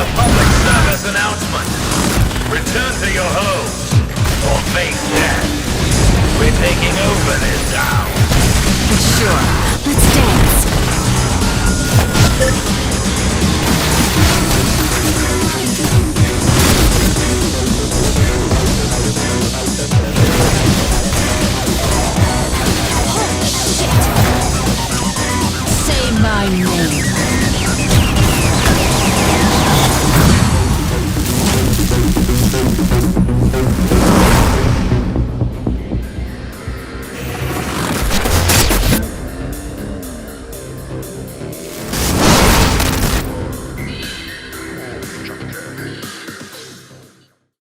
a public service announcement. Return to your homes, or face death. We're taking over this town.